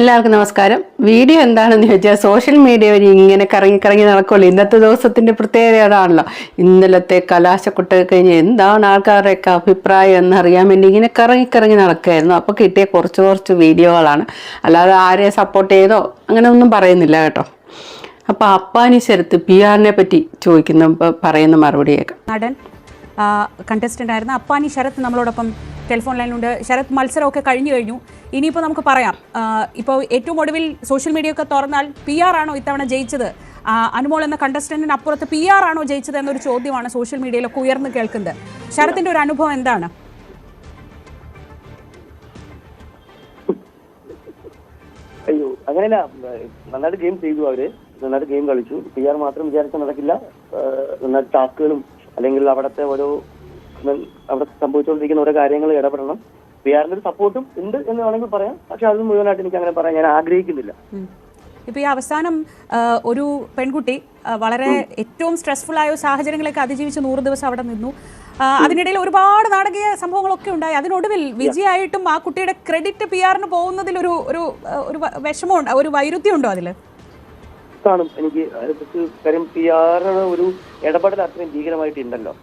എല്ലാവർക്കും നമസ്കാരം. വീഡിയോ എന്താണെന്ന് ചോദിച്ചാൽ സോഷ്യൽ മീഡിയ വഴി ഇങ്ങനെ കറങ്ങി കറങ്ങി നടക്കുള്ളൂ. ഇന്നത്തെ ദിവസത്തിന്റെ പ്രത്യേകത അതാണല്ലോ. ഇന്നലത്തെ കലാശക്കൊട്ടൊക്കെ കഴിഞ്ഞ് എന്താണ് ആൾക്കാരുടെയൊക്കെ അഭിപ്രായം എന്നറിയാൻ വേണ്ടി ഇങ്ങനെ കറങ്ങി കറങ്ങി നടക്കുകയായിരുന്നു. അപ്പോൾ കിട്ടിയ കുറച്ച് കുറച്ച് വീഡിയോകളാണ്. അല്ലാതെ ആരെ സപ്പോർട്ട് ചെയ്തോ അങ്ങനെ ഒന്നും പറയുന്നില്ല കേട്ടോ. അപ്പോൾ ശരത്ത് പി ആറിനെ പറ്റി ചോദിക്കുന്ന. പറയുന്ന മറുപടിയൊക്കെ. നടൻ കണ്ടസ്റ്റന്റ് ആയിരുന്ന അപ്പാനി ശരത്ത് നമ്മളോടൊപ്പം ടെലിഫോൺ ലൈനിലുണ്ട്. ശരത് മത്സരമൊക്കെ കഴിഞ്ഞു കഴിഞ്ഞു. ഇനിയിപ്പോൾ നമുക്ക് പറയാം. ഇപ്പോൾ ഏറ്റവും ഒടുവിൽ സോഷ്യൽ മീഡിയ ഒക്കെ തുറന്നാൽ പി ആർ ആണോ ഇത്തവണ ജയിച്ചത്? അനുമോൾ എന്ന കണ്ടസ്റ്റന്റിന് അപ്പുറത്ത് പി ആർ ആണോ ജയിച്ചത് എന്നൊരു ചോദ്യമാണ് സോഷ്യൽ മീഡിയയിലൊക്കെ ഉയർന്നു കേൾക്കുന്നത്. ശരത്തിന്റെ ഒരു അനുഭവം എന്താണ്? അയ്യോ അങ്ങനെയല്ല. നന്നായിട്ട് ഗെയിം ചെയ്തു അവർ. നന്നായിട്ട് ഗെയിം കളിച്ചു. പി ആർ മാത്രം വിചാരിച്ചാൽ നടക്കില്ല. നന്നായിട്ട് ടാസ്കുകളും അല്ലെങ്കിൽ അവിടുത്തെ ഓരോ അവിടെ സംഭവിച്ചുകൊണ്ടിരിക്കുന്ന ഓരോ കാര്യങ്ങൾ ഇടപെടണം. പി ആറിന്റെ ഒരു സപ്പോർട്ടും ഉണ്ട് എന്ന് വേണമെങ്കിൽ പറയാം. പക്ഷെ അത് മുഴുവനായിട്ട് എനിക്ക് അങ്ങനെ പറയാൻ ഞാൻ ആഗ്രഹിക്കുന്നില്ല. ഇപ്പൊ ഈ അവസാനം ഒരു പെൺകുട്ടി വളരെ ഏറ്റവും സ്ട്രെസ്ഫുൾ ആയ സാഹചര്യങ്ങളൊക്കെ അതിജീവിച്ച് നൂറ് ദിവസം അവിടെ നിന്നു. അതിനിടയിൽ ഒരുപാട് നാടകീയ സംഭവങ്ങളൊക്കെ ഉണ്ടായി. അതിനൊടുവിൽ വിജയായിട്ടും ആ കുട്ടിയുടെ ക്രെഡിറ്റ് പി ആറിന് പോകുന്നതിൽ ഒരു ഒരു ഒരു വിഷമമുണ്ട് ഒരു വൈരുദ്ധ്യം ഉണ്ടോ അതിൽ? കാണും. എനിക്ക് കാര്യം പി ആറിന് ഒരു ഇടപെടൽ അത്രയും ഭീകരമായിട്ടുണ്ടല്ലോ.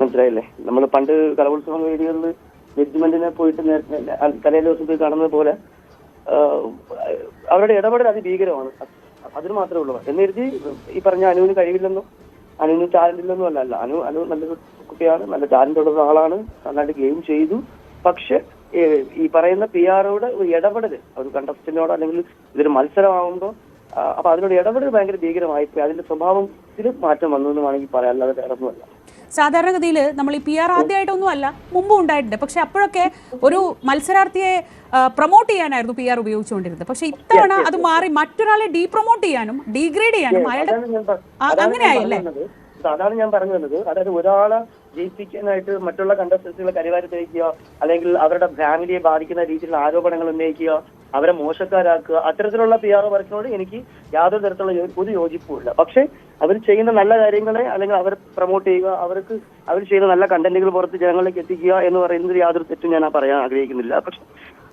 മനസ്സിലായില്ലേ? നമ്മൾ പണ്ട് കലോത്സവ വേദികളിൽ ജഡ്ജ്മെന്റിനെ പോയിട്ട് തലേ ദിവസം പോയി കാണുന്നത് പോലെ അവരുടെ ഇടപെടൽ അതിഭീകരമാണ്. അത് അതിന് മാത്രമേ ഉള്ളൂ. എന്നിരുത്തി ഈ പറഞ്ഞ അനുവിന് കഴിവില്ലെന്നും അനുവിന് ടാലന്റ് ഇല്ലെന്നും അല്ല. അല്ല അനു അനു നല്ലൊരു കുട്ടിയാണ് നല്ല ടാലന്റ് ഉള്ള ആളാണ് നന്നായിട്ട് ഗെയിം ചെയ്തു. പക്ഷെ ഈ പറയുന്ന പി ആറോട് ഒരു ഇടപെടൽ ഒരു കണ്ടസ്റ്റന്റിനോട് അല്ലെങ്കിൽ ഇതൊരു മത്സരമാകുമ്പോൾ അപ്പൊ അതിനോട് ഇടപെടൽ ഭയങ്കര ഭീകരമായിപ്പോയി. അതിന്റെ സ്വഭാവത്തിൽ മാറ്റം വന്നു എന്ന് വേണമെങ്കിൽ പറയാം അല്ലാതെ വേറെ ഒന്നുമല്ല സാധാരണഗതിയിൽ നമ്മൾ ഈ പി ആർ ആദ്യമായിട്ടൊന്നും അല്ല മുമ്പും ഉണ്ടായിട്ടുണ്ട്. പക്ഷെ അപ്പോഴൊക്കെ ഒരു മത്സരാർത്ഥിയെ പ്രൊമോട്ട് ചെയ്യാനായിരുന്നു പി ആർ ഉപയോഗിച്ചുകൊണ്ടിരുന്നത്. പക്ഷെ ഇത്തവണ അത് മാറി മറ്റൊരാളെ ഡീ പ്രൊമോട്ട് ചെയ്യാനും ഡീഗ്രേഡ് ചെയ്യാനും അയാളുടെ അങ്ങനെയായല്ലേ? അതാണ് ഞാൻ പറഞ്ഞു വന്നത്. അതായത് ഒരാളെ ജയിപ്പിക്കാനായിട്ട് മറ്റുള്ള കണ്ടസ്റ്റൻസുകളെ കരിവാരി തേക്കുക അല്ലെങ്കിൽ അവരുടെ ഫാമിലിയെ ബാധിക്കുന്ന രീതിയിലുള്ള ആരോപണങ്ങൾ ഉന്നയിക്കുക അവരെ മോശക്കാരാക്കുക. അത്തരത്തിലുള്ള പി ആർ വർക്കിനോട് എനിക്ക് യാതൊരു തരത്തിലുള്ള ഒരു യോജിപ്പുമില്ല. പക്ഷേ അവർ ചെയ്യുന്ന നല്ല കാര്യങ്ങളെ അല്ലെങ്കിൽ അവർ പ്രൊമോട്ട് ചെയ്യുക അവർക്ക് അവർ ചെയ്യുന്ന നല്ല കണ്ടന്റുകൾ പുറത്ത് ജനങ്ങളിലേക്ക് എത്തിക്കുക എന്ന് പറയുന്നത് യാതൊരു തെറ്റും ഞാൻ പറയാൻ ആഗ്രഹിക്കുന്നില്ല. പക്ഷെ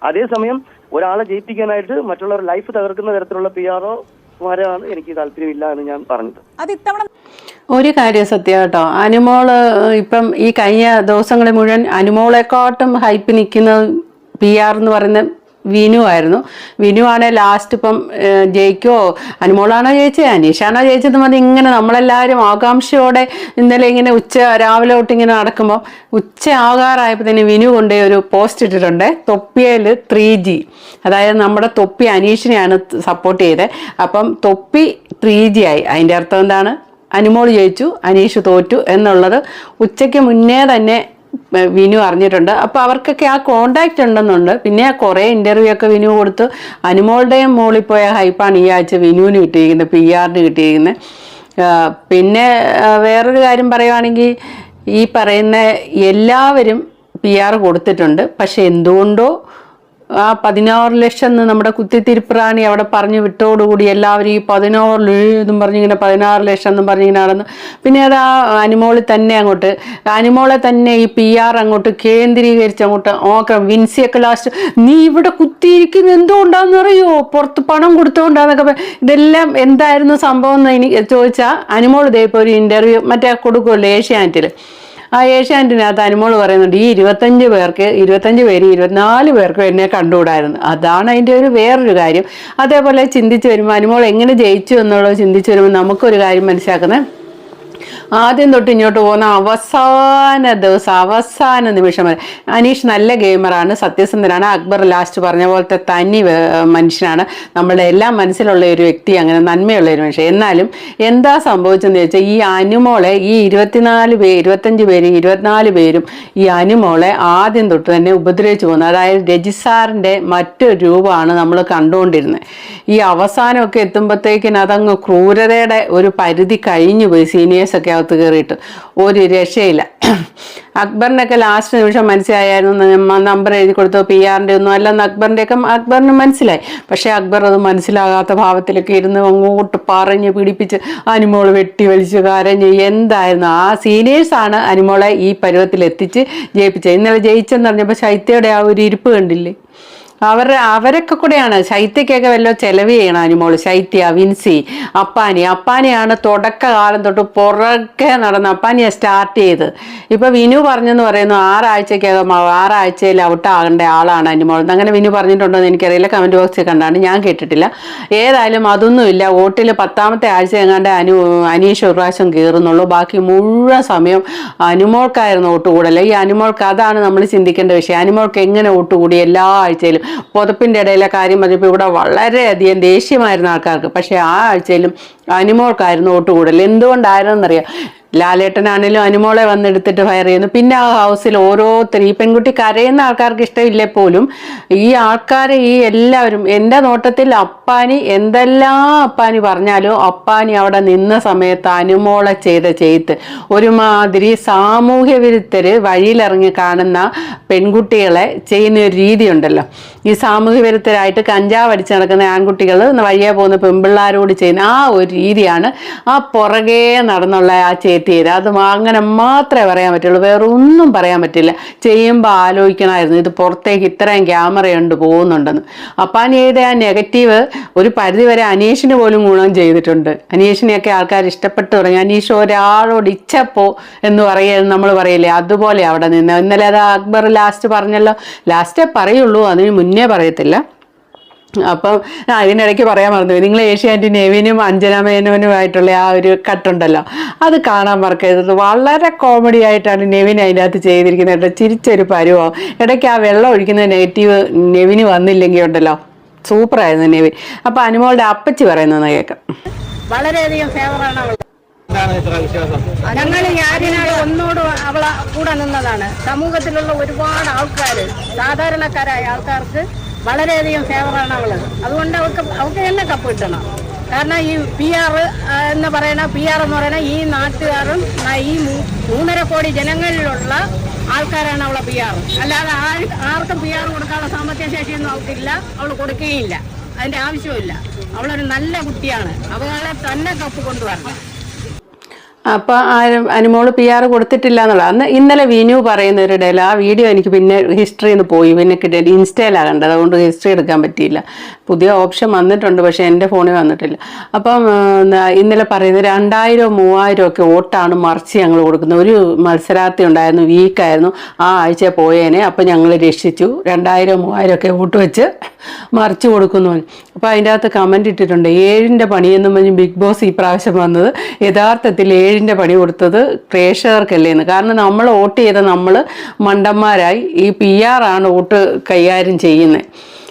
അതേസമയം ഒരാളെ ജയിപ്പിക്കാനായിട്ട് മറ്റുള്ളവർ ലൈഫ് തകർക്കുന്ന തരത്തിലുള്ള പി ആർ മാരാണ് എനിക്ക് താല്പര്യമില്ല എന്ന് ഞാൻ പറഞ്ഞത്. അത് ഇത്തവണ ഒരു കാര്യം സത്യം കേട്ടോ. അനുമോൾ ഇപ്പം ഈ കഴിഞ്ഞ ദിവസങ്ങളിൽ മുഴുവൻ അനുമോളെക്കാട്ടും ഹൈപ്പ് നിൽക്കുന്ന പി ആർ എന്ന് പറയുന്ന വിനു ആയിരുന്നു. വിനു ആണെ ലാസ്റ്റ് ഇപ്പം ജയിക്കോ? അനുമോളാണോ ജയിച്ചത്? അനീഷാണോ ജയിച്ചത്? മതി ഇങ്ങനെ നമ്മളെല്ലാവരും ആകാംക്ഷയോടെ ഇന്നലെ ഇങ്ങനെ ഉച്ച രാവിലെ തൊട്ട് ഇങ്ങനെ നടക്കുമ്പോൾ ഉച്ച ആകാറായപ്പോൾ തന്നെ വിനു കൊണ്ടേ ഒരു പോസ്റ്റ് ഇട്ടിട്ടുണ്ട്. തൊപ്പിയയിൽ ത്രീ ജി അതായത് നമ്മുടെ തൊപ്പി അനീഷിനെയാണ് സപ്പോർട്ട് ചെയ്തത്. അപ്പം തൊപ്പി ത്രീ ജി ആയി അതിന്റെ അർത്ഥം എന്താണ്? അനുമോൾ ജയിച്ചു അനീഷ് തോറ്റു എന്നുള്ളത് ഉച്ചയ്ക്ക് മുന്നേ തന്നെ വിനു അറിഞ്ഞിട്ടുണ്ട്. അപ്പോൾ അവർക്കൊക്കെ ആ കോണ്ടാക്റ്റ് ഉണ്ടെന്നുണ്ട്. പിന്നെ ആ കുറേ ഇന്റർവ്യൂ ഒക്കെ വിനു കൊടുത്ത്. അനുമോളുടെയും മോളിൽ പോയ ഹൈപ്പാണ് ഈ ആഴ്ച വിനുവിന് കിട്ടിയിരിക്കുന്നത് പി ആറിന് കിട്ടിയിരിക്കുന്നത്. പിന്നെ വേറൊരു കാര്യം പറയുവാണെങ്കിൽ ഈ പറയുന്ന എല്ലാവരും പി ആർ കൊടുത്തിട്ടുണ്ട്. പക്ഷെ എന്തുകൊണ്ടോ ആ പതിനാറ് ലക്ഷം എന്ന് നമ്മുടെ കുത്തിത്തിരിപ്രാണി അവിടെ പറഞ്ഞു വിട്ടോടുകൂടി എല്ലാവരും ഈ പതിനാറ് എന്നും പറഞ്ഞിങ്ങനെ പതിനാറ് ലക്ഷം എന്നും പറഞ്ഞിങ്ങനെ നടന്നു. പിന്നെ അത് ആ അനിമോളിൽ തന്നെ അങ്ങോട്ട് അനിമോളെ തന്നെ ഈ പി ആർ അങ്ങോട്ട് കേന്ദ്രീകരിച്ച് അങ്ങോട്ട് ഓക്കെ വിൻസിയൊക്കെ ലാസ്റ്റ് നീ ഇവിടെ കുത്തിയിരിക്കുന്ന എന്തുകൊണ്ടാണെന്ന് അറിയോ? പുറത്ത് പണം കൊടുത്തോണ്ടാന്നൊക്കെ ഇതെല്ലാം എന്തായിരുന്നു സംഭവം എന്ന് എനിക്ക് ചോദിച്ചാൽ അനിമോൾ ഇതേപോലെ ഒരു ഇന്റർവ്യൂ മറ്റേ കൊടുക്കുമല്ലോ ഏഷ്യാനെറ്റിൽ ആ ഏഷ്യാനെറ്റിനകത്ത് അനുമോൾ പറയുന്നുണ്ട് ഈ ഇരുപത്തഞ്ച് പേർക്ക് ഇരുപത്തഞ്ച് പേര് ഇരുപത്തിനാല് പേർക്കും എന്നെ കണ്ടുകൂടായിരുന്നു. അതാണ് അതിന്റെ ഒരു വേറൊരു കാര്യം. അതേപോലെ ചിന്തിച്ച് വരുമ്പോൾ അനുമോൾ എങ്ങനെ ജയിച്ചു എന്നുള്ളത് ചിന്തിച്ച് വരുമ്പോൾ നമുക്കൊരു കാര്യം മനസ്സിലാക്കുന്നത് ആദ്യം തൊട്ട് ഇങ്ങോട്ട് പോകുന്ന അവസാന ദിവസം അവസാന നിമിഷം വരെ. അനീഷ് നല്ല ഗെയിമറാണ് സത്യസന്ധനാണ് അക്ബർ ലാസ്റ്റ് പറഞ്ഞ പോലത്തെ തനി മനുഷ്യനാണ്. നമ്മളുടെ എല്ലാം മനസ്സിലുള്ള ഒരു വ്യക്തി അങ്ങനെ നന്മയുള്ള ഒരു മനുഷ്യൻ. എന്നാലും എന്താ സംഭവിച്ചെന്ന് ചോദിച്ചാൽ ഈ അനുമോളെ ഈ ഇരുപത്തിനാല് പേര് ഇരുപത്തഞ്ച് പേര് ഇരുപത്തിനാല് പേരും ഈ അനുമോളെ ആദ്യം തൊട്ട് തന്നെ ഉപദ്രവിച്ചു പോകുന്നത്. അതായത് രജിസാറിന്റെ മറ്റൊരു രൂപമാണ് നമ്മൾ കണ്ടുകൊണ്ടിരുന്നത്. ഈ അവസാനമൊക്കെ എത്തുമ്പോഴത്തേക്കിന് അതങ്ങ് ക്രൂരതയുടെ ഒരു പരിധി കഴിഞ്ഞു പോയി സീനിയേഴ്സൊക്കെ അകത്ത് കയറിയിട്ട് ഒരു രക്ഷയില്ല. അക്ബറിനൊക്കെ ലാസ്റ്റ് നിമിഷം മനസ്സിലായിരുന്നു നമ്പർ എഴുതി കൊടുത്തു പി ആറിന്റെ ഒന്നും അല്ലെന്ന് അക്ബറിന്റെയൊക്കെ അക്ബറിന് മനസ്സിലായി. പക്ഷേ അക്ബർ അത് മനസ്സിലാകാത്ത ഭാവത്തിലൊക്കെ ഇരുന്ന് അങ്ങോട്ട് പറഞ്ഞ് പിടിപ്പിച്ച് അനിമോൾ വെട്ടി വലിച്ച് കരഞ്ഞ് എന്തായിരുന്നു? ആ സീനിയേഴ്സാണ് അനിമോളെ ഈ പരുവത്തിൽ എത്തിച്ച് ജയിപ്പിച്ചത്. ഇന്നലെ ജയിച്ചെന്ന് പറഞ്ഞപ്പോൾ ശൈത്യയുടെ ആ ഒരു ഇരിപ്പ് കണ്ടില്ലേ? അവരുടെ അവരൊക്കെ കൂടെയാണ്. ശൈത്യക്കൊക്കെ വല്ല ചെലവ് ചെയ്യണം അനുമോൾ ശൈത്യ വിൻസി അപ്പാനി. അപ്പാനിയാണ് തുടക്കകാലം തൊട്ട് പുറകെ നടന്ന് അപ്പാനിയെ സ്റ്റാർട്ട് ചെയ്ത്. ഇപ്പൊ വിനു പറഞ്ഞെന്ന് പറയുന്നു ആറാഴ്ചക്കകം ആറാഴ്ചയിൽ ഔട്ടാകേണ്ട ആളാണ് അനുമോൾ. അങ്ങനെ വിനു പറഞ്ഞിട്ടുണ്ടോ എന്ന് എനിക്കറിയില്ല. കമന്റ് ബോക്സിൽ കണ്ടാണ്. ഞാൻ കേട്ടിട്ടില്ല. ഏതായാലും അതൊന്നുമില്ല വോട്ടിൽ പത്താമത്തെ ആഴ്ച എങ്ങാണ്ട് അനു അനീഷ് ഒരു പ്രാവശ്യം കയറുന്നുള്ളൂ ബാക്കി മുഴുവൻ സമയം അനുമോൾക്കായിരുന്നു വോട്ട് കൂടൽ ഈ അനുമോൾക്ക് അതാണ് നമ്മൾ ചിന്തിക്കേണ്ട വിഷയം. അനുമോൾക്ക് എങ്ങനെ വോട്ട് കൂടി? എല്ലാ ആഴ്ചയിലും. പുതപ്പിന്റെ ഇടയിലെ കാര്യം പറഞ്ഞപ്പോൾ ഇവിടെ വളരെയധികം ദേഷ്യമായിരുന്നു ആൾക്കാർക്ക്. പക്ഷേ ആ ആഴ്ചയിലും അനുമോൾക്കായിരുന്നു വോട്ട് കൂടുതൽ. എന്തുകൊണ്ടായിരുന്നെന്നറിയാം ലാലേട്ടനാണേലും അനുമോളെ വന്നെടുത്തിട്ട് ഫയർ ചെയ്യുന്നു. പിന്നെ ആ ഹൗസിൽ ഓരോരുത്തർ ഈ പെൺകുട്ടി കരയുന്ന ആൾക്കാർക്ക് ഇഷ്ടമില്ലേ പോലും ഈ ആൾക്കാരെ ഈ എല്ലാവരും എന്റെ നോട്ടത്തിൽ അപ്പാനി എന്തെല്ലാം അപ്പാനി പറഞ്ഞാലും അപ്പാനി അവിടെ നിന്ന സമയത്ത് അനുമോളെ ചെയ്ത ചെയ്ത്ത് ഒരുമാതിരി സാമൂഹ്യ വിരുദ്ധര് വഴിയിലിറങ്ങി കാണുന്ന പെൺകുട്ടികളെ ചെയ്യുന്ന ഒരു രീതിയുണ്ടല്ലോ. ഈ സാമൂഹ്യ വിരുദ്ധരായിട്ട് കഞ്ചാവ് അടിച്ച് നടക്കുന്ന ആൺകുട്ടികൾ വഴിയെ പോകുന്ന പെൺപിള്ളാരോട് ചെയ്യുന്ന ആ ഒരു രീതിയാണ് ആ പുറകെ നടന്നുള്ള ആ ചേത്തി ചെയ്ത് അത് അങ്ങനെ മാത്രമേ പറയാൻ പറ്റുള്ളൂ. വേറെ ഒന്നും പറയാൻ പറ്റില്ല. ചെയ്യുമ്പോൾ ആലോചിക്കണമായിരുന്നു. ഇത് പുറത്തേക്ക് ഇത്രയും ക്യാമറയുണ്ട് പോകുന്നുണ്ടെന്ന്. അപ്പാൻ ചെയ്ത ആ നെഗറ്റീവ് ഒരു പരിധിവരെ അനീഷിന് പോലും ഗുണം ചെയ്തിട്ടുണ്ട്. അനീഷിനെയൊക്കെ ആൾക്കാർ ഇഷ്ടപ്പെട്ടു തുടങ്ങി. അനീഷ് ഒരാളോട് ഇച്ചപ്പോ എന്ന് പറയുന്നത് നമ്മൾ പറയില്ലേ? അതുപോലെ അവിടെ നിന്ന്. ഇന്നലെ അത് അക്ബർ ലാസ്റ്റ് പറഞ്ഞല്ലോ. ലാസ്റ്റേ പറയുള്ളൂ. അതിന് മുന്നേ പറയത്തില്ല. അപ്പം ആ ഇതിനിടയ്ക്ക് പറയാൻ മറന്നു നിങ്ങൾ ഏഷ്യാനെറ്റ് നെവിനും അഞ്ജന മേനോനുമായിട്ടുള്ള ആ ഒരു കട്ടുണ്ടല്ലോ. അത് കാണാൻ മറക്കരുത്. വളരെ കോമഡി ആയിട്ടാണ് നെവിൻ അതിനകത്ത് ചെയ്തിരിക്കുന്നത് കേട്ടോ. ചിരിച്ചൊരു പരുവോ. ഇടയ്ക്ക് ആ വെള്ളം ഒഴിക്കുന്ന നെഗറ്റീവ് നെവിന് വന്നില്ലെങ്കിൽ ഉണ്ടല്ലോ. സൂപ്പറായിരുന്നു നെവിൻ. അപ്പം അനുമോളുടെ അപ്പച്ചി പറയുന്നത് കേൾക്കാം. വളരെയധികം ഫേവറാണ് ഒന്നോട് അവളെ കൂടെ നിന്നതാണ്. സമൂഹത്തിലുള്ള ഒരുപാട് ആൾക്കാർ സാധാരണക്കാരായ ആൾക്കാർക്ക് വളരെയധികം ഫേവറാണ് അവൾ. അതുകൊണ്ട് അവൾക്ക് അവൾക്ക് തന്നെ കപ്പ് കിട്ടണം. കാരണം ഈ പി ആർ എന്ന് പറയണ പി ആർ എന്ന് പറയുന്ന ഈ നാട്ടുകാരും ഈ മൂന്നര കോടി ജനങ്ങളിലുള്ള ആൾക്കാരാണ് അവളെ പി ആർ അല്ലാതെ ആർക്കും പി ആർ കൊടുക്കാനുള്ള സാമ്പത്തിക ശേഷിയൊന്നും അവൾക്കില്ല. അവൾ കൊടുക്കുകയില്ല. അതിന്റെ ആവശ്യമില്ല അവളൊരു നല്ല കുട്ടിയാണ്. അവളെ തന്നെ കപ്പ് കൊണ്ടുവരണം. അപ്പം ആരും അനുമോൾ പി ആർ കൊടുത്തിട്ടില്ല എന്നുള്ള അന്ന് ഇന്നലെ വിനു പറയുന്ന ഒരു ഡയല ആ വീഡിയോ എനിക്ക് പിന്നെ ഹിസ്റ്ററിന്ന് നിന്ന് പോയി. പിന്നെ കിട്ടിയത് ഇൻസ്റ്റയിലാണ് കണ്ടത്. അതുകൊണ്ട് ഹിസ്റ്ററി എടുക്കാൻ പറ്റിയില്ല. പുതിയ ഓപ്ഷൻ വന്നിട്ടുണ്ട് പക്ഷേ എന്റെ ഫോണിൽ വന്നിട്ടില്ല. അപ്പം ഇന്നലെ പറയുന്നത് രണ്ടായിരം മൂവായിരം ഒക്കെ വോട്ടാണ് മറിച്ച് ഞങ്ങൾ കൊടുക്കുന്നത്. ഒരു മത്സരാർത്ഥി ഉണ്ടായിരുന്നു വീക്കായിരുന്നു. ആ ആഴ്ച പോയേനെ. അപ്പം ഞങ്ങൾ രക്ഷിച്ചു. രണ്ടായിരം മൂവായിരം ഒക്കെ വോട്ട് വെച്ച് മറിച്ച് കൊടുക്കുന്നു അപ്പോൾ അതിന്റെ അകത്ത് കമന്റ് ഇട്ടിട്ടുണ്ട്. ഏഴിന്റെ പണിയെന്നും പറഞ്ഞ് ബിഗ് ബോസ് ഈ പ്രാവശ്യം വന്നത് യഥാർത്ഥത്തിൽ ഏഴിന്റെ പണി കൊടുത്തത് പ്രേക്ഷകർക്കല്ലേ എന്ന്. കാരണം നമ്മൾ വോട്ട് ചെയ്ത നമ്മൾ മണ്ടന്മാരായി. ഈ പി ആർ ആണ് വോട്ട് കൈകാര്യം ചെയ്യുന്നത്.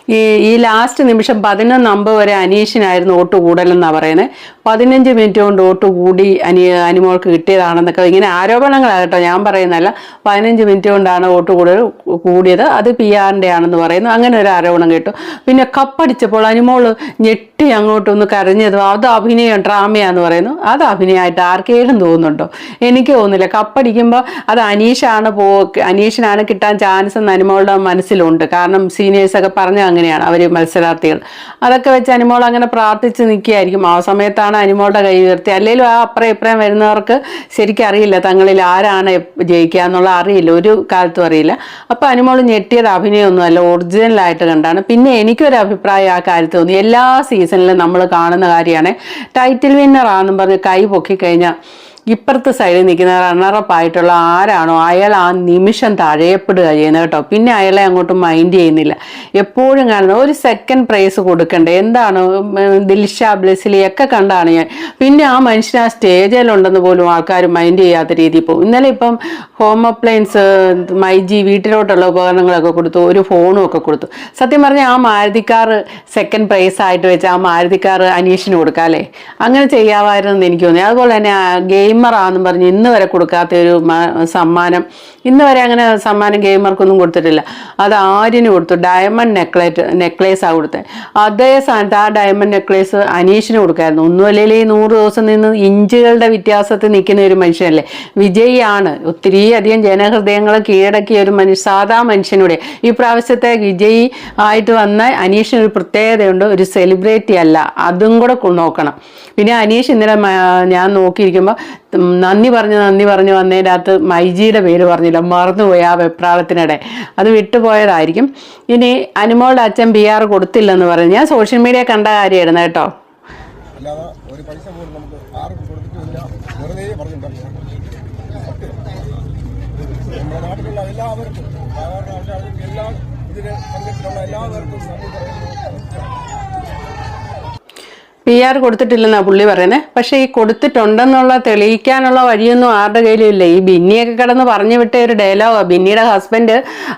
ഈ ഈ ലാസ്റ്റ് നിമിഷം പതിനൊന്ന് അമ്പത് വരെ അനീഷിനായിരുന്നു വോട്ട് കൂടലെന്നാണ് പറയുന്നത് പതിനഞ്ച് മിനിറ്റ് കൊണ്ട് വോട്ട് കൂടി അനി അനിമോൾക്ക് കിട്ടിയതാണെന്നൊക്കെ ഇങ്ങനെ ആരോപണങ്ങളാണ് കേട്ടോ. ഞാൻ പറയുന്നതല്ല പതിനഞ്ച് മിനിറ്റ് കൊണ്ടാണ് വോട്ട് കൂടുതൽ കൂടിയത്. അത് പി ആറിന്റെ ആണെന്ന് പറയുന്നു. അങ്ങനെ ഒരു ആരോപണം കേട്ടു. പിന്നെ കപ്പടിച്ചപ്പോൾ അനിമോൾ ഞെട്ടി അങ്ങോട്ടൊന്ന് കരഞ്ഞത് അത് അഭിനയം ഡ്രാമയാന്ന് പറയുന്നു. അത് അഭിനയമായിട്ട് ആർക്കേലും തോന്നുന്നുണ്ടോ? എനിക്ക് തോന്നുന്നില്ല. കപ്പടിക്കുമ്പോൾ അത് അനീഷാണ് പോ അനീഷിനാണ് കിട്ടാൻ ചാൻസ് എന്ന് അനുമോളുടെ മനസ്സിലുണ്ട്. കാരണം സീനിയേഴ്സൊക്കെ പറഞ്ഞ അങ്ങനെയാണ് അവർ മത്സരാർത്ഥികൾ. അതൊക്കെ വെച്ച് അനുമോൾ അങ്ങനെ പ്രാർത്ഥിച്ച് നിൽക്കുകയായിരിക്കും. ആ സമയത്താണ് അനുമോളുടെ കൈ ഉയർത്തി. അല്ലെങ്കിലും ആ അപ്പുറം ഇപ്പുറം വരുന്നവർക്ക് ശരിക്കും അറിയില്ല തങ്ങളിൽ ആരാണ് ജയിക്കുക എന്നുള്ള അറിയില്ല. ഒരു കാലത്തും അറിയില്ല. അപ്പോൾ അനുമോൾ ഞെട്ടിയത് അഭിനയമൊന്നുമല്ല ഒറിജിനലായിട്ട് കണ്ടാണ്. പിന്നെ എനിക്കൊരു അഭിപ്രായം ആ കാര്യത്തിൽ തോന്നി. എല്ലാ സീസണിലും നമ്മൾ കാണുന്ന കാര്യമാണ് ടൈറ്റിൽ വിന്നർ ആണെന്നും പറഞ്ഞ് കൈ പൊക്കിക്കഴിഞ്ഞാൽ ഇപ്പുറത്തെ സൈഡിൽ നിൽക്കുന്ന റണ്ണറപ്പ് ആയിട്ടുള്ള ആരാണോ അയാൾ ആ നിമിഷം തഴയപ്പെടുക ചെയ്യുന്നത് കേട്ടോ. പിന്നെ അയാളെ അങ്ങോട്ട് മൈൻഡ് ചെയ്യുന്നില്ല. എപ്പോഴും കാണുന്ന ഒരു സെക്കൻഡ് പ്രൈസ് കൊടുക്കണ്ടേ? എന്താണ് ദിൽഷ ബ്ലെസ്ലി ഒക്കെ കണ്ടാണ് ഞാൻ. പിന്നെ ആ മനുഷ്യൻ ആ സ്റ്റേജിലുണ്ടെന്ന് പോലും ആൾക്കാർ മൈൻഡ് ചെയ്യാത്ത രീതിയിൽ പോകും. ഇന്നലെ ഇപ്പം ഹോം അപ്ലയൻസ് മൈജി വീട്ടിലോട്ടുള്ള ഉപകരണങ്ങളൊക്കെ കൊടുത്തു ഒരു ഫോണും ഒക്കെ കൊടുത്തു. സത്യം പറഞ്ഞാൽ ആ മാരുതിക്കാർ സെക്കൻഡ് പ്രൈസ് ആയിട്ട് വെച്ച് ആ മാരുതിക്കാർ അനീഷിന് കൊടുക്കാം അല്ലേ? അങ്ങനെ ചെയ്യാമായിരുന്നു എനിക്ക് തോന്നി. അതുപോലെ തന്നെ ഗെയിമറാന്നും പറഞ്ഞ് ഇന്ന് വരെ കൊടുക്കാത്ത ഒരു സമ്മാനം. ഇന്ന് വരെ അങ്ങനെ സമ്മാനം ഗെയിമർക്കൊന്നും കൊടുത്തിട്ടില്ല. അത് ആര്യന് കൊടുത്തു. ഡയമണ്ട് നെക്ലേറ്റ് നെക്ലേസാണ് കൊടുത്തത് അതേ സ്ഥാനത്ത് ആ ഡയമണ്ട് നെക്ലേസ് അനീഷിന് കൊടുക്കായിരുന്നു. ഒന്നുമല്ലേ ഈ നൂറ് ദിവസം നിന്ന് ഇഞ്ചുകളുടെ വ്യത്യാസത്തിൽ നിൽക്കുന്ന ഒരു മനുഷ്യനല്ലേ? വിജയിയാണ്. ഒത്തിരി അധികം ജനഹൃദയങ്ങൾ കീഴടക്കിയ ഒരു മനുഷ്യ സാധാ മനുഷ്യനൂടെ. ഈ പ്രാവശ്യത്തെ വിജയി ആയിട്ട് വന്ന അനീഷിന് ഒരു പ്രത്യേകതയുണ്ട്. ഒരു സെലിബ്രിറ്റി അല്ല. അതും കൂടെ നോക്കണം. പിന്നെ അനീഷ് ഇന്നലെ ഞാൻ നോക്കിയിരിക്കുമ്പോൾ നന്ദി പറഞ്ഞ് നന്ദി പറഞ്ഞ്. വന്നതിന്റെ അകത്ത് മൈജിയുടെ പേര് പറഞ്ഞില്ല. മറന്നുപോയി ആ വെപ്രാളത്തിനിടെ. അത് വിട്ടുപോയതായിരിക്കും. ഇനി അനുമോളുടെ അച്ഛൻ ബി ആർ കൊടുത്തില്ലെന്ന് പറഞ്ഞു. ഞാൻ സോഷ്യൽ മീഡിയ കണ്ട കാര്യമായിരുന്നു കേട്ടോ. അല്ലാതെ ഒരു പൈസ പോലും നമുക്ക് കൊടുത്തിട്ടില്ല. വെറുതെ എല്ലാവർക്കും എല്ലാവർക്കും പി ആർ കൊടുത്തിട്ടില്ലെന്നാണ് പുള്ളി പറയുന്നത് പക്ഷേ ഈ കൊടുത്തിട്ടുണ്ടെന്നുള്ള തെളിയിക്കാനുള്ള വഴിയൊന്നും ആരുടെ കയ്യിലും ഇല്ല ഈ ബിന്നിയൊക്കെ കിടന്ന് പറഞ്ഞു വിട്ട ഒരു ഡയലോഗാണ് ബിന്നിയുടെ ഹസ്ബൻഡ്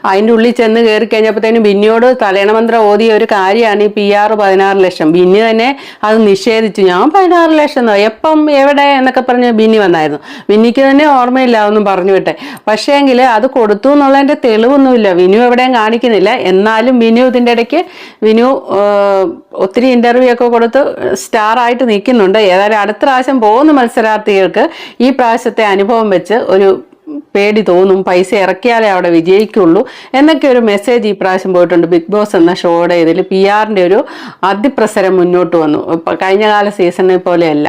അതിന്റെ ഉള്ളിൽ ചെന്ന് കയറി കഴിഞ്ഞപ്പോഴത്തേനും ബിന്നിയോട് തലേണമന്ത്രം ഓതിയ ഒരു കാര്യമാണ് ഈ പി ആർ പതിനാറ് ലക്ഷം. ബിന്നി തന്നെ അത് നിഷേധിച്ചു. ഞാൻ പതിനാറ് ലക്ഷം എന്നോ എപ്പം എവിടെ എന്നൊക്കെ പറഞ്ഞ് ബിന്നി വന്നായിരുന്നു. ബിന്നിക്ക് തന്നെ ഓർമ്മയില്ല ഒന്നും പറഞ്ഞു വിട്ടെ. പക്ഷേങ്കിൽ അത് കൊടുത്തു എന്നുള്ളതിന്റെ തെളിവൊന്നുമില്ല. വിനു എവിടെയും കാണിക്കുന്നില്ല. എന്നാലും വിനു ഇതിന്റെ ഇടയ്ക്ക് വിനു ഒത്തിരി ഇന്റർവ്യൂ ഒക്കെ കൊടുത്ത് സ്റ്റാർ ആയിട്ട് നിൽക്കുന്നുണ്ട്. ഏതായാലും അടുത്ത പ്രാവശ്യം പോകുന്ന മത്സരാർത്ഥികൾക്ക് ഈ പ്രാവശ്യത്തെ അനുഭവം വെച്ച് ഒരു പേടി തോന്നും പൈസ ഇറക്കിയാലേ അവിടെ വിജയിക്കുള്ളൂ. എന്നൊക്കെ ഒരു മെസ്സേജ് ഈ പ്രാവശ്യം പോയിട്ടുണ്ട്. ബിഗ് ബോസ് എന്ന ഷോയുടെ ഇതിൽ പി ആറിന്റെ ഒരു അതിപ്രസരം മുന്നോട്ട് വന്നു. കഴിഞ്ഞ കാല സീസണിനെ പോലെയല്ല.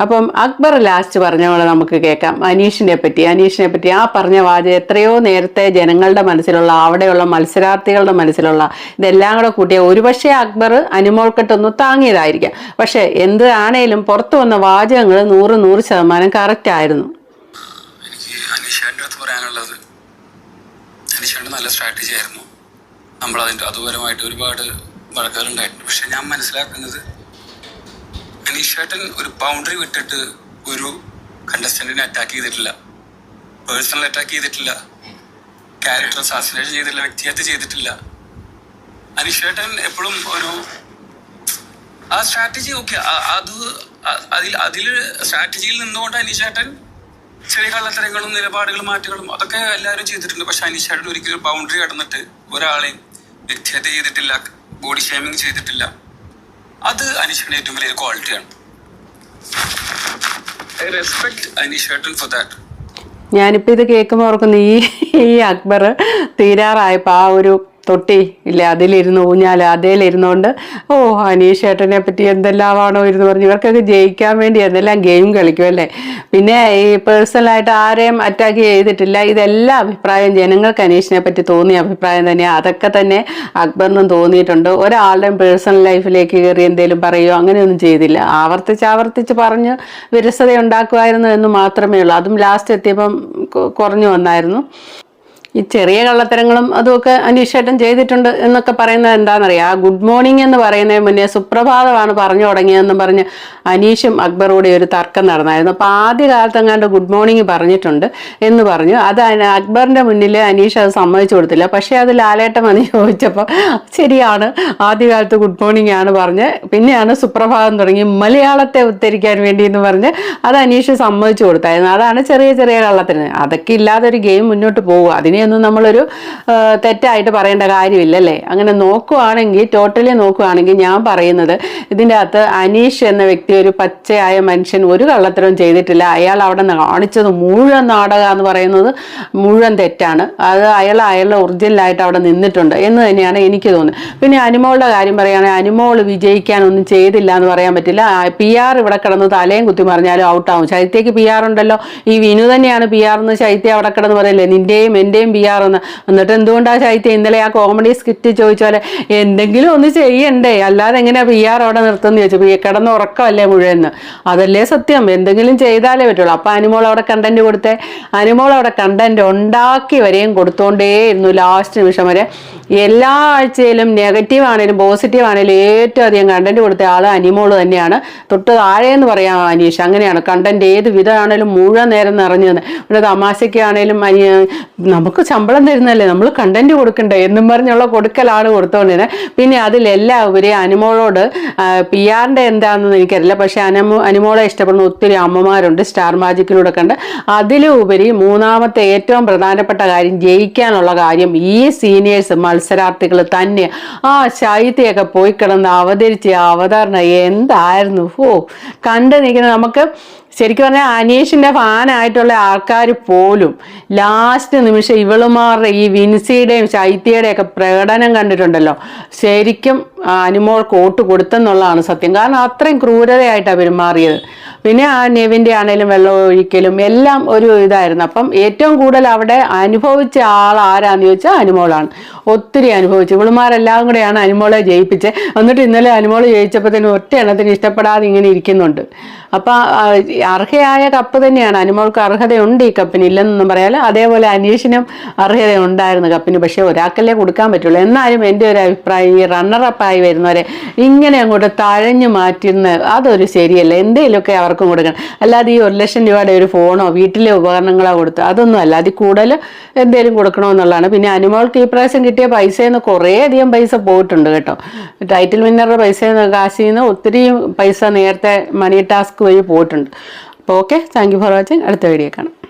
അപ്പം അക്ബർ ലാസ്റ്റ് പറഞ്ഞ പോലെ നമുക്ക് കേൾക്കാം. അനീഷിനെ പറ്റി. അനീഷിനെ പറ്റി ആ പറഞ്ഞ വാച എത്രയോ നേരത്തെ ജനങ്ങളുടെ മനസ്സിലുള്ള അവിടെയുള്ള മത്സരാർത്ഥികളുടെ മനസ്സിലുള്ള ഇതെല്ലാം കൂടെ കൂട്ടിയ ഒരുപക്ഷെ അക്ബർ അനുമോൾക്കെട്ടൊന്ന് താങ്ങിയതായിരിക്കാം. പക്ഷേ എന്ത് ആണേലും പുറത്തു വന്ന വാചകങ്ങൾ നൂറ് നൂറ് ശതമാനം കറക്റ്റ് ആയിരുന്നു എനിക്ക് അനീഷേന്റെ അടുത്ത് പറയാനുള്ളത് അനീഷേന്റെ നല്ല സ്ട്രാറ്റജി ആയിരുന്നു. നമ്മൾ അതിന്റെ അതുപരമായിട്ട് ഒരുപാട് വഴക്കുകളുണ്ടായിട്ടുണ്ട്. പക്ഷെ ഞാൻ മനസ്സിലാക്കുന്നത് അനീഷേട്ടൻ ഒരു ബൗണ്ടറി വിട്ടിട്ട് ഒരു കണ്ടസ്റ്റന്റിനെ അറ്റാക്ക് ചെയ്തിട്ടില്ല. പേഴ്സണൽ അറ്റാക്ക് ചെയ്തിട്ടില്ല. ക്യാരക്ടർ അസാസിനേഷൻ ചെയ്തിട്ടില്ല. വ്യക്തിഹത്യ ചെയ്തിട്ടില്ല. അനീഷേട്ടൻ എപ്പോഴും ഒരു ആ സ്ട്രാറ്റജി ഓക്കെ അത് അതിൽ അതിൽ സ്ട്രാറ്റജിയിൽ നിന്നുകൊണ്ട് അനീഷേട്ടൻ ചെറിയ കള്ളത്തരങ്ങളും നിലപാടുകളും മാറ്റങ്ങളും അതൊക്കെ എല്ലാവരും ചെയ്തിട്ടുണ്ട്. പക്ഷെ അനീഷായിട്ട് ഒരിക്കലും ബൗണ്ടറി കടന്നിട്ട് ഒരാളെയും വ്യക്തിഹത്യ ചെയ്തിട്ടില്ല ബോഡി ഷേമിങ് ചെയ്തിട്ടില്ല. അത് അനീഷിന്റെ ഏറ്റവും വലിയ ക്വാളിറ്റിയാണ് ഐ റെസ്പെക്ട് അനീഷേട്ടൻ ഫോർ ദാറ്റ് ഞാനിപ്പോൾ ഇത് കേൾക്കുമ്പോൾ ഓർക്കുന്നു ഈ ഈ അക്ബർ തീരാറായപ്പോൾ ആ ഒരു തൊട്ടി ഇല്ലേ അതിലിരുന്ന് ഊഞ്ഞാൽ അതിലിരുന്നുകൊണ്ട് ഓ അനീഷ് ഏട്ടനെ പറ്റി എന്തെല്ലാമാണോ ഇരുന്ന് പറഞ്ഞു ഇവർക്കൊക്കെ ജയിക്കാൻ വേണ്ടി എന്തെല്ലാം ഗെയിം കളിക്കും അല്ലേ? പിന്നെ ഈ പേഴ്സണലായിട്ട് ആരെയും അറ്റാക്ക് ചെയ്തിട്ടില്ല. ഇതെല്ലാം അഭിപ്രായം ജനങ്ങൾക്ക് അനീഷിനെ പറ്റി തോന്നിയ അഭിപ്രായം തന്നെയാണ് അതൊക്കെ തന്നെ അക്ബറിനും തോന്നിയിട്ടുണ്ട്. ഒരാളുടെയും പേഴ്സണൽ ലൈഫിലേക്ക് കയറി എന്തെങ്കിലും പറയുകയോ അങ്ങനെയൊന്നും ചെയ്തില്ല. ആവർത്തിച്ച് ആവർത്തിച്ച് പറഞ്ഞ് വിരസത ഉണ്ടാക്കുമായിരുന്നു എന്ന് മാത്രമേ ഉള്ളൂ. അതും ലാസ്റ്റ് എത്തിയപ്പം കുറഞ്ഞു വന്നായിരുന്നു. ഈ ചെറിയ കള്ളത്തരങ്ങളും അതുമൊക്കെ അനീഷേട്ടൻ ചെയ്തിട്ടുണ്ട് എന്നൊക്കെ പറയുന്നത് എന്താണെന്നറിയാം. ആ ഗുഡ് മോർണിംഗ് എന്ന് പറയുന്നതിന് മുന്നേ സുപ്രഭാതമാണ് പറഞ്ഞു തുടങ്ങിയതെന്നും പറഞ്ഞ് അനീഷും അക്ബറൂടെ ഒരു തർക്കം നടന്നായിരുന്നു. അപ്പോൾ ആദ്യ എങ്ങാണ്ട് ഗുഡ് മോർണിംഗ് പറഞ്ഞിട്ടുണ്ട് എന്ന് പറഞ്ഞു. അത് അക്ബറിന്റെ മുന്നിൽ അനീഷ് അത് സമ്മതിച്ചു കൊടുത്തില്ല. പക്ഷേ അത് ലാലേട്ടൻ വന്ന് ചോദിച്ചപ്പോൾ ശരിയാണ് ആദ്യ കാലത്ത് ഗുഡ് മോർണിംഗ് ആണ് പറഞ്ഞ് പിന്നെയാണ് സുപ്രഭാതം തുടങ്ങി മലയാളത്തെ ഉദ്ധരിക്കാൻ വേണ്ടി എന്ന് പറഞ്ഞ് അത് അനീഷ് സമ്മതിച്ചു കൊടുത്തായിരുന്നു. അതാണ് ചെറിയ ചെറിയ കള്ളത്തിന് അതൊക്കെ ഇല്ലാതെ ഒരു ഗെയിം മുന്നോട്ട് പോകുക അതിനെയൊന്നും നമ്മളൊരു തെറ്റായിട്ട് പറയേണ്ട കാര്യമില്ല അല്ലേ അങ്ങനെ നോക്കുവാണെങ്കിൽ ടോട്ടലി നോക്കുവാണെങ്കിൽ ഞാൻ പറയുന്നത് ഇതിന്റെ അകത്ത് അനീഷ് എന്ന വ്യക്തി ഒരു പച്ചയായ മനുഷ്യൻ ഒരു കള്ളത്തരവും ചെയ്തിട്ടില്ല. അയാൾ അവിടെ കാണിച്ചത് മുഴുവൻ നാടകം എന്ന് പറയുന്നത് മുഴുവൻ തെറ്റാണ്. അത് അയാൾ അയാളുടെ ഒറിജിനലായിട്ട് അവിടെ നിന്നിട്ടുണ്ട് എന്ന് തന്നെയാണ് എനിക്ക് തോന്നുന്നത്. പിന്നെ അനുമോളുടെ കാര്യം പറയുകയാണെങ്കിൽ അനുമോൾ വിജയിക്കാനൊന്നും ചെയ്തില്ല എന്ന് പറയാൻ പറ്റില്ല. പി ആർ ഇവിടെ കിടന്ന് തലയും കുത്തി മറിഞ്ഞാലും ഔട്ടാവും ശൈത്യക്ക് പി ആർ ഉണ്ടല്ലോ. ഈ വിനു തന്നെയാണ് പി ആർ എന്ന് ശൈത്യ അവിടെ കിടന്ന് പറയില്ലേ? നിന്റെയും എന്റെയും പി ആർ എന്ന് എന്നിട്ട് എന്തുകൊണ്ടാ ചൈത്യ ഇന്നലെ ആ കോമഡി സ്കിറ്റ് ചോദിച്ച പോലെ എന്തെങ്കിലും ഒന്ന് ചെയ്യണ്ടേ? അല്ലാതെ എങ്ങനെയാ ബി ആർ അവിടെ നിർത്തുന്നു? ചോദിച്ചു. പി കിടന്ന് ഉറക്കമല്ലേ മുഴുവൻ അതല്ലേ സത്യം. എന്തെങ്കിലും ചെയ്താലേ പറ്റുള്ളൂ. അപ്പൊ അനുമോൾ അവിടെ കണ്ടന്റ് കൊടുത്തേ. അനുമോൾ അവിടെ കണ്ടന്റ് ഉണ്ടാക്കി വരെയും കൊടുത്തോണ്ടേയിരുന്നു ലാസ്റ്റ് നിമിഷം വരെ. എല്ലാ ആഴ്ചയിലും നെഗറ്റീവ് ആണെങ്കിലും പോസിറ്റീവ് ആണെങ്കിലും ഏറ്റവും അധികം കണ്ടന്റ് കൊടുത്ത ആൾ അനിമോൾ തന്നെയാണ്. തൊട്ട് താഴെ എന്ന് പറയാം അനീഷ്. അങ്ങനെയാണ്. കണ്ടന്റ് ഏത് വിധമാണേലും മുഴുവൻ നേരം നിറഞ്ഞു തന്നെ ഇവിടെ തമാശയ്ക്കാണേലും നമുക്ക് ശമ്പളം തരുന്നല്ലേ നമ്മൾ കണ്ടന്റ് കൊടുക്കണ്ടേ? എന്നും പറഞ്ഞുള്ള കൊടുക്കലാണ് കൊടുത്തോണ്ടിരുന്നത് പിന്നെ അതിലെല്ലാം ഉപരി അനുമോളോട് പി ആറിന്റെ എന്താണെന്ന് എനിക്കറിയില്ല. പക്ഷേ അനുമോ അനുമോളെ ഇഷ്ടപ്പെടുന്ന ഒത്തിരി അമ്മമാരുണ്ട്. സ്റ്റാർ മാജിക്കിലൂടെ കണ്ട്. അതിലും ഉപരി മൂന്നാമത്തെ ഏറ്റവും പ്രധാനപ്പെട്ട കാര്യം ജയിക്കാനുള്ള കാര്യം ഈ സീനിയേഴ്സ് മത്സരാർത്ഥികൾ തന്നെ ആ ശൈത്യയൊക്കെ പോയി കിടന്ന് അവതരിച്ച അവതരണ എന്തായിരുന്നു? ഓ കണ്ടു നിൽക്കുന്ന നമുക്ക് ശരിക്കും പറഞ്ഞാൽ അനീഷിന്റെ ഫാനായിട്ടുള്ള ആൾക്കാർ പോലും ലാസ്റ്റ് നിമിഷം ഇവളുമാരുടെ ഈ വിൻസിയുടെയും ശൈത്യയുടെയും ഒക്കെ പ്രകടനം കണ്ടിട്ടുണ്ടല്ലോ. ശരിക്കും ആ, വോട്ട് കൊടുത്തെന്നുള്ളതാണ് സത്യം. കാരണം അത്രയും ക്രൂരതയായിട്ടാണ് പെരുമാറിയത്. പിന്നെ ആ നെവിന്റെ ആണേലും വെള്ളം ഒഴിക്കലും എല്ലാം ഒരു ഇതായിരുന്നു. അപ്പം ഏറ്റവും കൂടുതൽ അവിടെ അനുഭവിച്ച ആൾ ആരാന്ന് ചോദിച്ചാൽ അനുമോളാണ് ഒത്തിരി അനുഭവിച്ചു. ഇവളുമാരെല്ലാം കൂടെയാണ് അനുമോളെ ജയിപ്പിച്ചത് എന്നിട്ട് ഇന്നലെ അനുമോൾ ജയിച്ചപ്പോഴത്തേനും ഒറ്റ എണ്ണത്തിന് ഇഷ്ടപ്പെടാതെ ഇങ്ങനെ ഇരിക്കുന്നുണ്ട്. അപ്പം അർഹയായ കപ്പ് തന്നെയാണ്. അനുമോൾക്ക് അർഹതയുണ്ട് ഈ കപ്പിന്. ഇല്ലെന്നൊന്നും പറയാൽ അതേപോലെ അന്വേഷണം അർഹതയുണ്ടായിരുന്നു കപ്പിന്. പക്ഷേ ഒരാൾക്കല്ലേ കൊടുക്കാൻ പറ്റുള്ളൂ. എന്നാലും എന്റെ ഒരു അഭിപ്രായം ഈ റണ്ണറപ്പായി വരുന്നവരെ ഇങ്ങനെ അങ്ങോട്ട് തഴഞ്ഞു മാറ്റുന്ന അതൊരു ശരിയല്ല. എന്തെങ്കിലുമൊക്കെ അവർക്കും കൊടുക്കണം. അല്ലാതെ ഈ ഒരു ലക്ഷം രൂപയുടെ ഒരു ഫോണോ വീട്ടിലെ ഉപകരണങ്ങളോ കൊടുത്ത് അതൊന്നും അല്ല. അതിൽ കൂടുതൽ എന്തെങ്കിലും കൊടുക്കണമെന്നുള്ളതാണ്. പിന്നെ അനുമോൾക്ക് ഈ പ്രാവശ്യം കിട്ടിയ പൈസയിൽ നിന്ന് കുറേ അധികം പൈസ പോയിട്ടുണ്ട് കേട്ടോ. ടൈറ്റിൽ വിന്നറുടെ നിന്ന് കാശിൽ നിന്ന് ഒത്തിരി പൈസ നേരത്തെ മണി ടാസ്ക് വഴി പോയിട്ടുണ്ട്. അപ്പോൾ okay. Thank you for watching. അടുത്ത വീഡിയോ കാണാം.